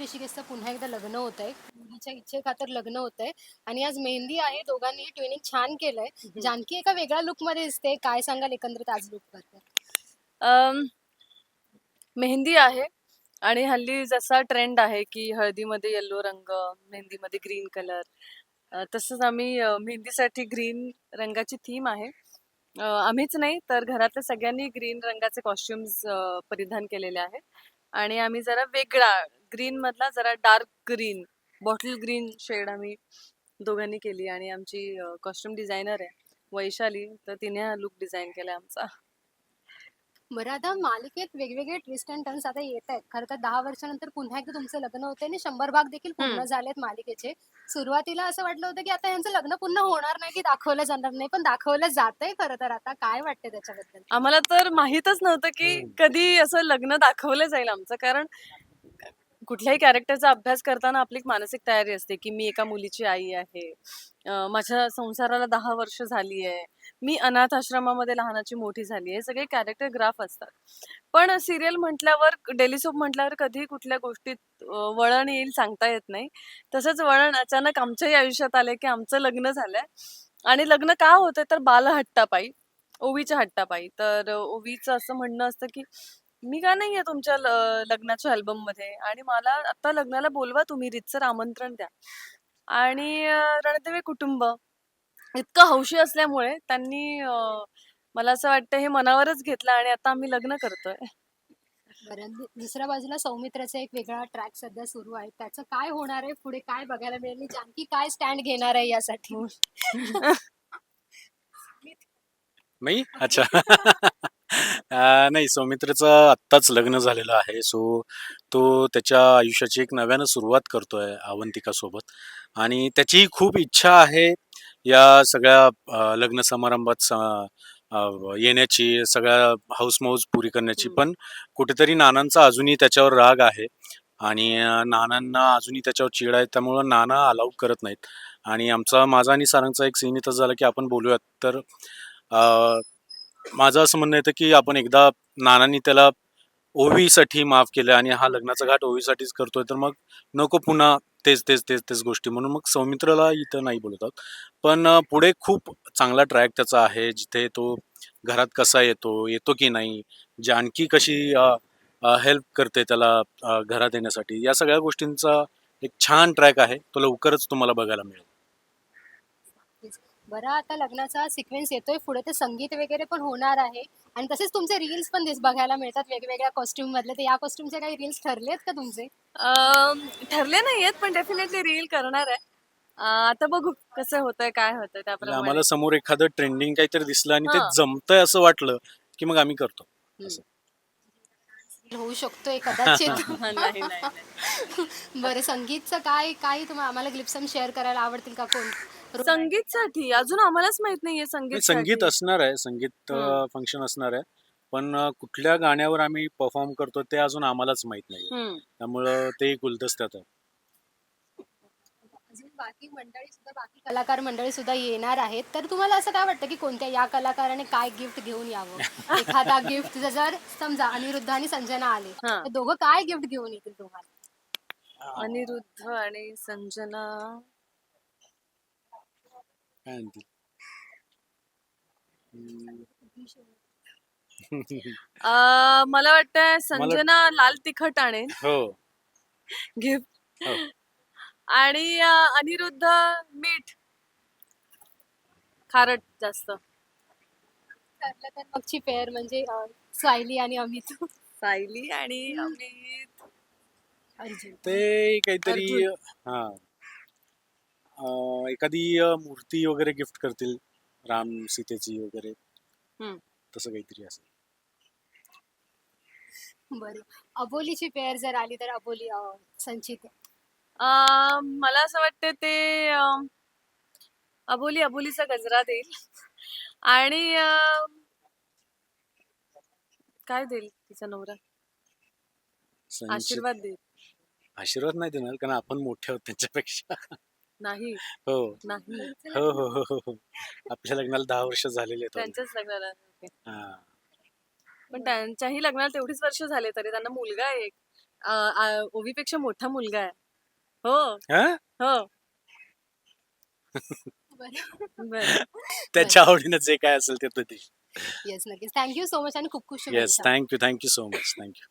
ऋषिकेशचं पुन्हा एकदा लग्न होत आहे मुलीच्या इच्छे खातर लग्न होत आहे आणि आज मेहंदी आहे. दोघांनी ट्विनिंग छान केलंय. जानकी एका वेगळ्या लुकमध्ये दिसते. काय सांगाल एकंदरीत आज लुक अम, मेहंदी आहे. आणि हल्ली जसा ट्रेंड आहे की हळदीमध्ये येल्लो रंग मेहंदीमध्ये ग्रीन कलर तसंच आम्ही मेहंदीसाठी ग्रीन रंगाची थीम आहे. आम्हीच नाही तर घरातल्या सगळ्यांनी ग्रीन रंगाचे कॉस्ट्युम्स परिधान केलेले आहेत. आणि आम्ही जरा वेगळा ग्रीन मधला जरा dark green bottle green shade आम्ही दोघांनी केली आणि आमची कॉस्ट्युम डिझायनर आहे वैशाली तर तिने हा लुक डिझाईन केला आमचा. बरं आता मालिकेत वेगवेगळे ट्विस्ट अँड टर्न्स आता येत आहेत. खरं तर दहा वर्षानंतर पुन्हा एकदा तुमचं लग्न होतंय आणि शंभर भाग देखील पूर्ण. झालेत मालिकेचे. सुरुवातीला असं वाटलं होतं की आता यांचं लग्न पुन्हा होणार नाही की दाखवलं जाणार नाही पण दाखवलं जातंय खरं तर आता. काय वाटतंय त्याच्याबद्दल? आम्हाला तर माहीतच नव्हतं की. कधी असं लग्न दाखवलं जाईल आमचं. कारण कुठल्याही कॅरेक्टरचा अभ्यास करताना आपली एक मानसिक तयारी असते की मी एका मुलीची आई आहे माझ्या संसाराला दहा वर्ष झाली आहे मी अनाथ आश्रमामध्ये लहानाची मोठी झाली आहे सगळे कॅरेक्टर ग्राफ असतात. पण सिरियल म्हटल्यावर डेली सोप म्हटल्यावर कधी कुठल्या गोष्टीत वळण येईल सांगता येत नाही. तसंच वळण अचानक आमच्याही आयुष्यात आले की आमचं लग्न झालंय. आणि लग्न का होतंय? तर बालहट्टापायी ओवीच्या हट्टापायी. तर ओवीचं असं म्हणणं असतं की मी का नाही आहे तुमच्या ल- लग्नाच्या अल्बममध्ये आणि मला आता लग्नाला बोलवा तुम्ही रितसर आमंत्रण द्या. आणि रणदेवे कुटुंब. इतकं हौशी असल्यामुळे त्यांनी अं, मला असं वाटतं हे मनावरच घेतलं आणि आता आम्ही लग्न करतोय. बरं दु- दुसऱ्या बाजूला सौमित्राचा एक वेगळा ट्रॅक सध्या सुरू आहे. त्याचं काय होणार आहे? पुढे काय बघायला मिळेल? आणि जानकी काय स्टँड घेणार आहे यासाठी? मी? अच्छा. अं, नाही सौमित्रचं आत्ताच लग्न झालेलं आहे. सो तो त्याच्या आयुष्याची एक नव्यानं सुरुवात करतोय अवंतिका सोबत आणि त्याची खूप इच्छा आहे या सगळ्या अं, लग्न समारंभात स- अं, येण्याची सगळ्या हाऊसमौज पुरी करण्याची. पण कुठेतरी नानांचा अजूनही त्याच्यावर राग आहे. आणि अं, नानांना अजूनही त्याच्यावर चीड आहे. त्यामुळं नाना अलाउ करत नाहीत. आणि आमचा माझा आणि सारंगचा एक सीन इथं झाला की आपण बोलूयात. तर अं, माझं असं म्हणणं येतं की आपण एकदा नानांनी त्याला ओवीसाठी माफ केलं आणि हा लग्नाचा घाट ओवीसाठीच करतोय तर मग नको पुन्हा तेच तेच तेच तेच गोष्टी. म्हणून मग सौमित्रला इथं नाही बोलत आहोत पण अं, पुढे खूप चांगला ट्रॅक त्याचा आहे जिथे तो घरात कसा येतो येतो की नाही जानकी कशी हेल्प करते त्याला अं, घरात येण्यासाठी या सगळ्या गोष्टींचा एक छान ट्रॅक आहे. तो लवकरच तुम्हाला बघायला मिळेल. बरं आता लग्नाचा सिक्वेन्स येतोय. पुढे ते संगीत वगैरे पण होणार आहे. आणि तसेच तुमचे रील्स पण दिस बघायला मिळतात वेगवेगळ्या कॉस्ट्युम मधले. तर या कॉस्ट्युमचे काही रील्स ठरले आहेत का तुमचे? ठरले नाहीयेत पण डेफिनेटली रील करणार आहे. आता बघू कसं होतंय काय होतंय त्याप्रमाणे. आम्हाला समोर एखादं ट्रेंडिंग काहीतरी दिसलं आणि ते हां. जमतंय असं वाटलं की मग आम्ही करतो. होऊ शकतोय कदाचित. नाही नाही नाही. बरं संगीतचं काय काही तुम्हाला आम्हाला ग्लिप्सम शेअर करायला आवडतील का कोण? संगीतसाठी. अजून आम्हालाच माहीत नाहीये संगीत संगीत असणार आहे. संगीत. फंक्शन असणार आहे. पण कुठल्या गाण्यावर आम्ही परफॉर्म करतो ते अजून आम्हालाच माहीत नाही त्यामुळं ते गुलदस्त्यात आहे. अजून बाकी मंडळी सुद्धा बाकी कलाकार मंडळी सुद्धा येणार आहेत. तर तुम्हाला असं काय वाटतं की कोणत्या या कलाकाराने काय गिफ्ट घेऊन यावं? एखादा गिफ्ट जर समजा अनिरुद्ध आणि संजना आले. हा. तर दोघं काय गिफ्ट घेऊन येतील तुम्हाला? अनिरुद्ध आणि संजना. काय. अं, मला वाटतं संजना लाल तिखट आणेल. हो. गिफ्ट. हो. आणि अं, अनिरुद्ध मीठ. खारट जास्त. ठरलं तर मगची पेअर म्हणजे अं, सायली आणि अमित. सायली आणि अमित. अर्जुन. ते काहीतरी अर्जुन. हा. एखादी मूर्ती वगैरे गिफ्ट करतील राम सीतेची वगैरे. हम्म. तसं काहीतरी असेल. बरं. अबोलीची पेअर जर आली तर अबोली अं, संचित. अं, मला असं वाटतं ते अं, अबोली अबोलीचा गजरा देईल. आणि अं, काय देईल तिचा नवरा? संचित- आशीर्वाद देईल. आशीर्वाद नाही देणार कारण आपण मोठे आहोत त्यांच्यापेक्षा. नाही. हो. नाही. हो हो हो हो हो. आपल्या लग्नाला दहा वर्ष झालेले आहेत. त्यांच्याच लग्नाला. हा. पण त्यांच्याही लग्नाला तेवढीच वर्ष झाले तरी त्यांना मुलगा आहे एक. ओवीपेक्षा मोठा मुलगा आहे. हो. हं? हो. बरं. त्याच्या आवडीनं जे काय असेल ते ते येस नक्कीच. थँक्यू सो मच आणि खूप खूप येस शुभेच्छा thank you thank you so much thank you